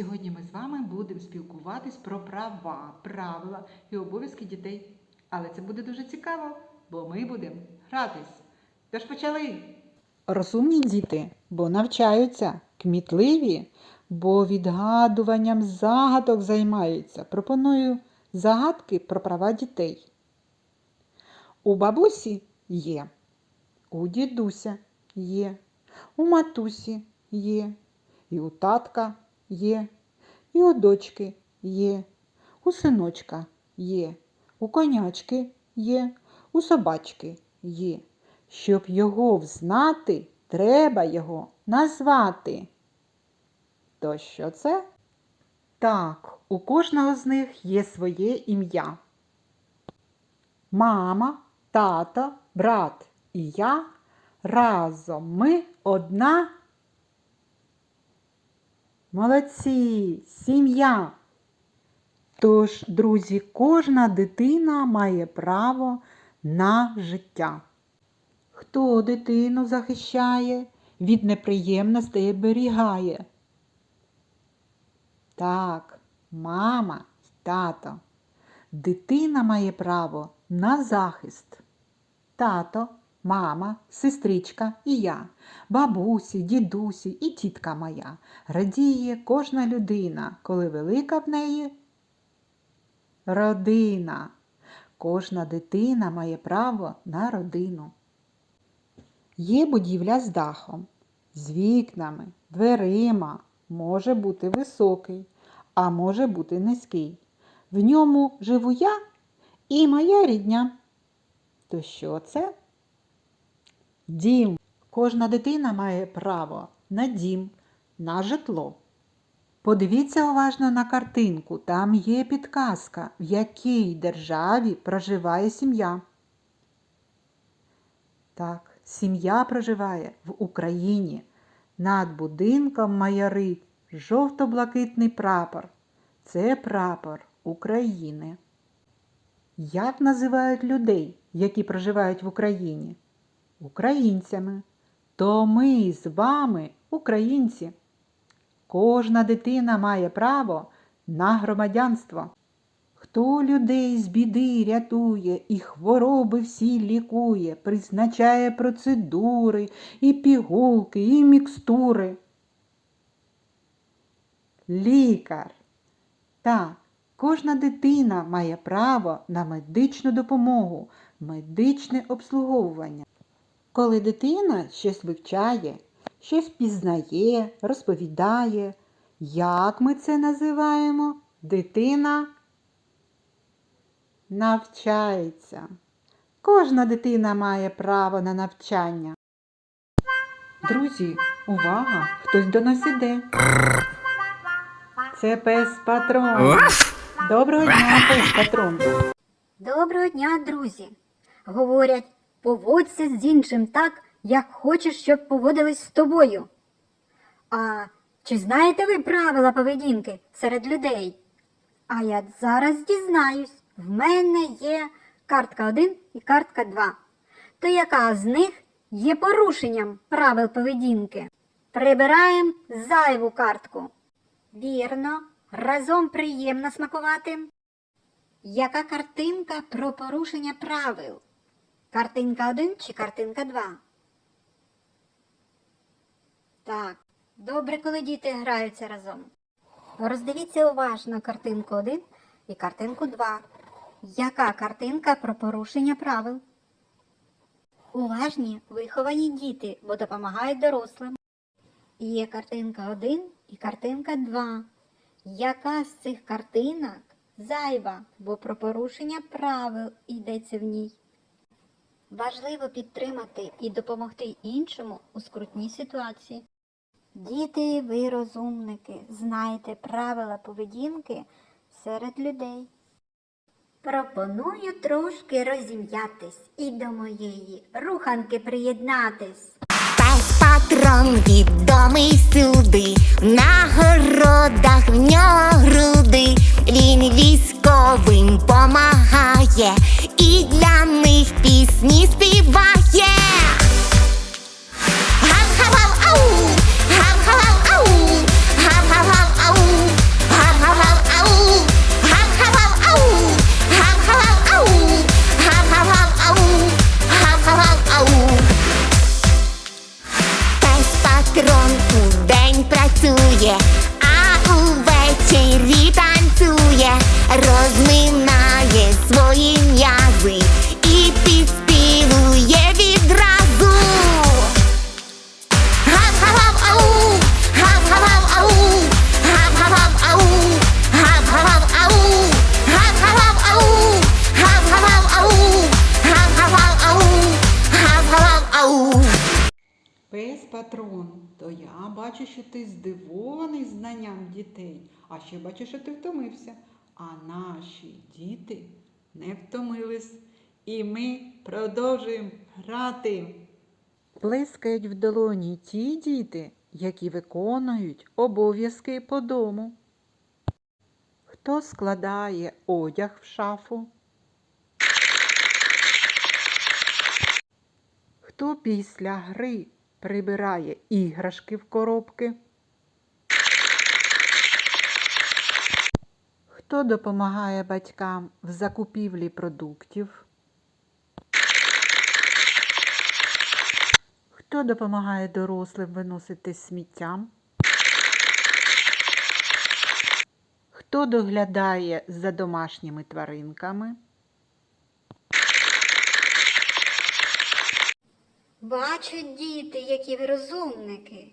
Сьогодні ми з вами будемо спілкуватись про права, правила і обов'язки дітей. Але це буде дуже цікаво, бо ми будемо гратись. Тож почали! Розумні діти, бо навчаються, кмітливі, бо відгадуванням загадок займаються. Пропоную загадки про права дітей. У бабусі є, у дідуся є, у матусі є, і у татка є, і у дочки є, у синочка є, у конячки є, у собачки є. Щоб його взнати, треба його назвати. То що це? Так, у кожного з них є своє ім'я. Мама, тато, брат і я разом ми одна. Молодці, сім'я. Тож, друзі, кожна дитина має право на життя. Хто дитину захищає, від неприємностей оберігає? Так, мама й тато. Дитина має право на захист. Тато, мама, сестричка і я, бабусі, дідусі і тітка моя. Радіє кожна людина, коли велика в неї родина. Кожна дитина має право на родину. Є будівля з дахом, з вікнами, дверима, може бути високий, а може бути низький. В ньому живу я і моя рідня. То що це? Дім. Кожна дитина має право на дім, на житло. Подивіться уважно на картинку. Там є підказка, в якій державі проживає сім'я. Так, сім'я проживає в Україні. Над будинком майорить жовто-блакитний прапор. Це прапор України. Як називають людей, які проживають в Україні? Українцями. То ми з вами українці. Кожна дитина має право на громадянство. Хто людей з біди рятує і хвороби всі лікує, призначає процедури, і пігулки, і мікстури. Лікар. Так, кожна дитина має право на медичну допомогу, медичне обслуговування. Коли дитина щось вивчає, щось пізнає, розповідає, як ми це називаємо? Дитина навчається. Кожна дитина має право на навчання. Друзі, увага! Хтось до нас іде. Це пес патрон. Доброго дня, пес патрон. Доброго дня, друзі! Говорять, поводься з іншим так, як хочеш, щоб поводились з тобою. А чи знаєте ви правила поведінки серед людей? А я зараз дізнаюсь, в мене є картка 1 і картка 2. То яка з них є порушенням правил поведінки? Прибираємо зайву картку. Вірно, разом приємно смакувати. Яка картинка про порушення правил? Картинка 1 чи картинка 2? Так, добре, коли діти граються разом. Роздивіться уважно картинку 1 і картинку 2. Яка картинка про порушення правил? Уважні виховані діти, бо допомагають дорослим. Є картинка 1 і картинка 2. Яка з цих картинок зайва, бо про порушення правил йдеться в ній? Важливо підтримати і допомогти іншому у скрутній ситуації. Діти, ви розумники, знаєте правила поведінки серед людей. Пропоную трошки розім'ятись і до моєї руханки приєднатись. Пес патрон відомий всюди, на городах в нього груди. Він військовим помагає і для них пісні працює, а увечері танцює, розминає свої м'язи патрон, то я бачу, що ти здивований знанням дітей, а ще бачу, що ти втомився. А наші діти не втомились. І ми продовжуємо грати. Плескають в долоні ті діти, які виконують обов'язки по дому. Хто складає одяг в шафу? Хто після гри прибирає іграшки в коробки? Хто допомагає батькам в закупівлі продуктів? Хто допомагає дорослим виносити сміття? Хто доглядає за домашніми тваринками? Бачать діти, які ви розумники.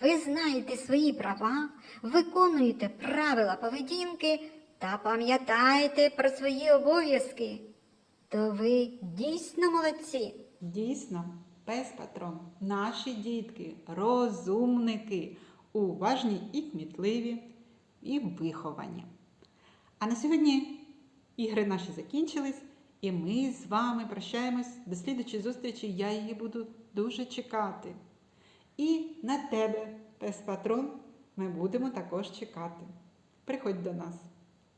Ви знаєте свої права, виконуєте правила поведінки та пам'ятаєте про свої обов'язки. То ви дійсно молодці. Дійсно, пес патрон, наші дітки, розумники, уважні і кмітливі, і виховані. А на сьогодні ігри наші закінчились, і ми з вами прощаємось до слідчої зустрічі. Я її буду дуже чекати. І на тебе, пес патрон, ми будемо також чекати. Приходь до нас.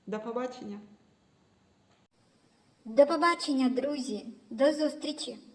До побачення! До побачення, друзі, до зустрічі!